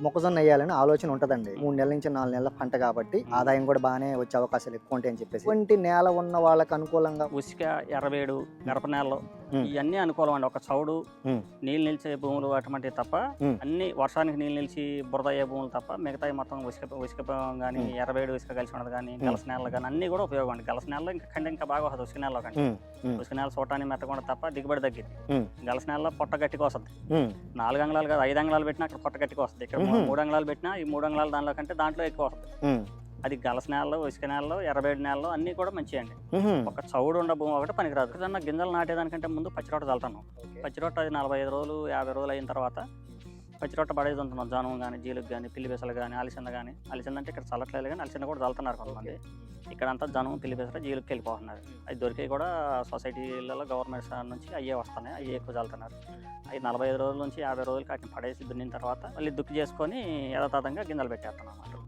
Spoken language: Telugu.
మొక్కజొన్న వేయాలని ఆలోచన ఉంటదండి. మూడు నెలల నుంచి నాలుగు నెలల పంట కాబట్టి ఆదాయం కూడా బాగానే వచ్చే అవకాశాలు ఎక్కువ ఉంటాయని చెప్పేసి. ఇటువంటి నేల ఉన్న వాళ్ళకి అనుకూలంగా ఉసిక ఎర్రవేడు గరప నేలలు. ఇవన్నీ అనుకూలం అండి ఒక చౌడు. నీళ్ళు నిలిచే భూములు అటువంటివి తప్ప. అన్ని వర్షానికి నీళ్ళు నిలిచి బురద అయ్యే భూములు తప్ప మిగతాయి మొత్తం ఉసిక ఉసిక కానీ ఉమ్. ఎర్రవేడు ఉసిక కలిసి ఉన్నది కానీ గలస నేలలు కానీ అన్ని కూడా ఉపయోగం అండి గలస నేలలో ఇంకా కంటే ఇంకా బాగా వస్తుంది ఉసిక నేలలో కంటే ఉసిక నేల చూడటానికి మెత్తకుండా తప్ప దిగుబడి తగ్గింది. గలస నేలలో పొట్ట గట్టిగా వస్తుంది. నాలుగు అంగళాలు కాదు ఐదు అంగళాలు పెట్టినా అక్కడ పొట్ట గట్టిగా వస్తుంది. ఇక్కడ. మూడు అంగళాలు పెట్టినా ఈ మూడు అంగళాలు దానిలో కంటే దాంట్లో ఎక్కువ వస్తుంది. అది గలస నేలలో ఉసిక నేలలో ఎర్రబేడి నేలలో అన్ని కూడా ఉమ్. ఒక చౌడు ఉండ భూమి ఒకటి పనికిరాదు. ఏదన్నా గింజలు నాటేదానికంటే ముందు పచ్చిరొట్ట చల్లుతాను. పచ్చిరొట్ట అది నలభై ఐదు రోజులు యాభై రోజులు అయిన తర్వాత పచ్చిరొట్ట పడేది ఉంటున్నాం. జానం కానీ జీలుగు కానీ పిల్లి పెసలు కానీ అలిసింద కానీ అలిసింద అంటే ఇక్కడ చల్లట్లేదు కానీ అలిసింద కూడా చల్లుతున్నారు కొంతమంది. ఇక్కడ అంతా జనం పిల్లి పెసలు జీలుగు వెళ్ళిపోతున్నారు. అది దొరికి కూడా సొసైటీలలో గవర్నమెంట్ నుంచి అయ్యే వస్తున్నాయి. అయ్యే ఎక్కువ చల్లుతున్నారు. అవి నలభై ఐదు రోజుల నుంచి యాభై రోజులకి వాటిని పడేసి దున్నిన తర్వాత మళ్ళీ దుక్కి చేసుకొని యథాతథంగా గింజలు పెట్టేస్తున్నాం అన్నమాట.